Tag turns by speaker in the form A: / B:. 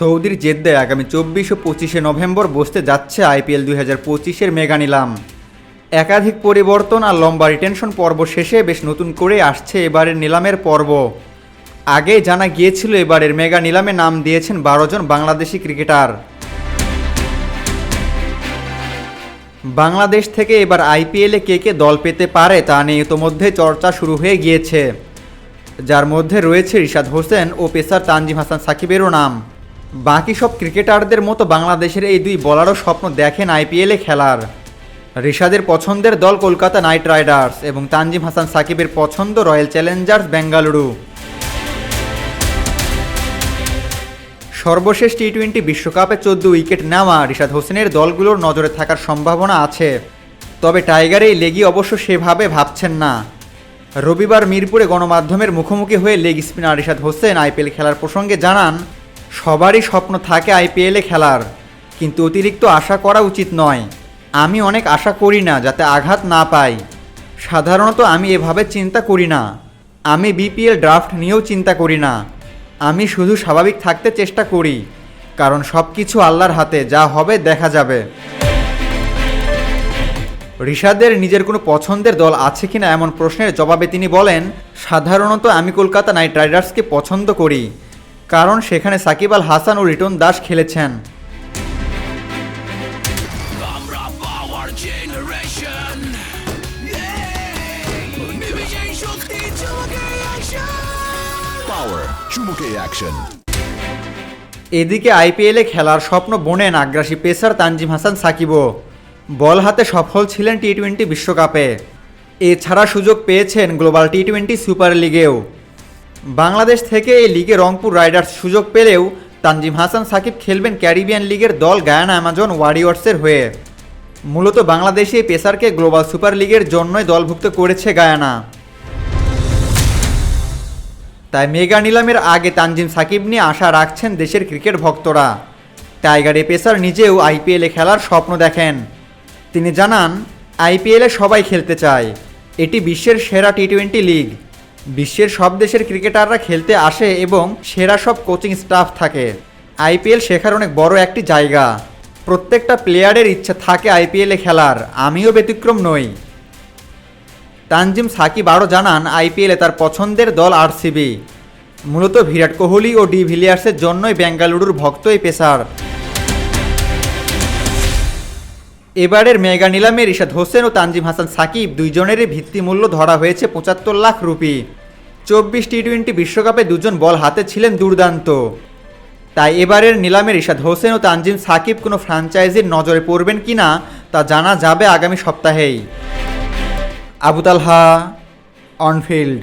A: সৌদির জেদ্দায় আগামী চব্বিশ ও পঁচিশে নভেম্বর বসতে যাচ্ছে আইপিএল দুই হাজার পঁচিশের মেগা নিলাম। একাধিক পরিবর্তন আর লম্বা রিটেনশন পর্ব শেষে বেশ নতুন করে আসছে এবারের নিলামের পর্ব। আগে জানা গিয়েছিল এবারের মেগা নিলামে নাম দিয়েছেন বারো জন বাংলাদেশি ক্রিকেটার। বাংলাদেশ থেকে এবার আইপিএলে কে কে দল পেতে পারে তা নিয়ে ইতোমধ্যে চর্চা শুরু হয়ে গিয়েছে। যার মধ্যে রয়েছে রিশাদ হোসেন ও পেসার তানজিম হাসান সাকিবেরও নাম। বাকি সব ক্রিকেটারদের মতো বাংলাদেশের এই দুই বলারও স্বপ্ন দেখেন আইপিএলে খেলার। রিশাদের পছন্দের দল কলকাতা নাইট রাইডার্স এবং তানজিম হাসান সাকিবের পছন্দ রয়্যাল চ্যালেঞ্জার্স বেঙ্গালুরু। সর্বশেষ টি টোয়েন্টি বিশ্বকাপে চোদ্দ উইকেট নেওয়া রিশাদ হোসেনের দলগুলোর নজরে থাকার সম্ভাবনা আছে। তবে টাইগার এই লেগই অবশ্য সেভাবে ভাবছেন না। রবিবার মিরপুরে গণমাধ্যমের মুখোমুখি হয়ে leg spinner Rishad Hossain IPL খেলার প্রসঙ্গে জানান সবারই স্বপ্ন থাকে আইপিএলে খেলার, কিন্তু অতিরিক্ত আশা করা উচিত নয়। আমি অনেক আশা করি না যাতে আঘাত না পাই। সাধারণত আমি এভাবে চিন্তা করি না। আমি বিপিএল ড্রাফট নিয়েও চিন্তা করি না। আমি শুধু স্বাভাবিক থাকতে চেষ্টা করি, কারণ সব কিছু আল্লাহর হাতে, যা হবে দেখা যাবে। ঋষাদের নিজের কোনো পছন্দের দল আছে কিনা এমন প্রশ্নের জবাবে তিনি বলেন, সাধারণত আমি কলকাতা নাইট রাইডার্সকে পছন্দ করি। কারণ সেখানে সাকিব আল হাসান ও রিটন দাস খেলেছেন।
B: আমরা পাওয়ার জেনারেশন নিবিজয় শক্তি চমকে অ্যাকশন
C: Power চুমুকে অ্যাকশন
A: এদিকে আইপিএলে খেলার স্বপ্ন বোনেন আগ্রাসী পেসার তানজিম হাসান সাকিবও। বল হাতে সফল ছিলেন টি টোয়েন্টি বিশ্বকাপে। এছাড়া সুযোগ পেয়েছেন গ্লোবাল টি টোয়েন্টি সুপার লিগেও। বাংলাদেশ থেকে এই লিগে রংপুর রাইডার্স সুযোগ পেলেও তানজিম হাসান সাকিব খেলবেন ক্যারিবিয়ান লিগের দল গায়ানা অ্যামাজন ওয়ারিয়র্সের হয়ে। মূলত বাংলাদেশি এই পেসারকে গ্লোবাল সুপার লিগের জন্যই দলভুক্ত করেছে গায়ানা। তাই মেগা নিলামের আগে তানজিম সাকিব নিয়ে আশা রাখছেন দেশের ক্রিকেট ভক্তরা। টাইগার এ পেসার নিজেও আইপিএলে খেলার স্বপ্ন দেখেন। তিনি জানান, আইপিএলে সবাই খেলতে চায়। এটি বিশ্বের সেরা টি টোয়েন্টি লিগ। বিশ্বের সব দেশের ক্রিকেটাররা খেলতে আসে এবং সেরা সব কোচিং স্টাফ থাকে। আইপিএল শেখার অনেক বড় একটি জায়গা। প্রত্যেকটা প্লেয়ারের ইচ্ছা থাকে আইপিএলে খেলার। আমিও ব্যতিক্রম নই। তানজিম সাকিব আরও জানান, আইপিএলে তার পছন্দের দল আরসিবি। মূলত বিরাট কোহলি ও ডি ভিলিয়ার্সের জন্যই বেঙ্গালুরুর ভক্ত এই পেসার। এবারের মেগা নিলামে রিশাদ হোসেন ও তানজিম হাসান সাকিব দুইজনেরই ভিত্তিমূল্য ধরা হয়েছে পঁচাত্তর লাখ রুপি। চব্বিশ টি টোয়েন্টি বিশ্বকাপে দুজন বল হাতে ছিলেন দুর্দান্ত। তাই এবারের নিলামে রিশাদ হোসেন ও তানজিম সাকিব কোনো ফ্র্যাঞ্চাইজির নজরে পড়বেন কিনা তা জানা যাবে আগামী সপ্তাহেই। Abu Talha on field.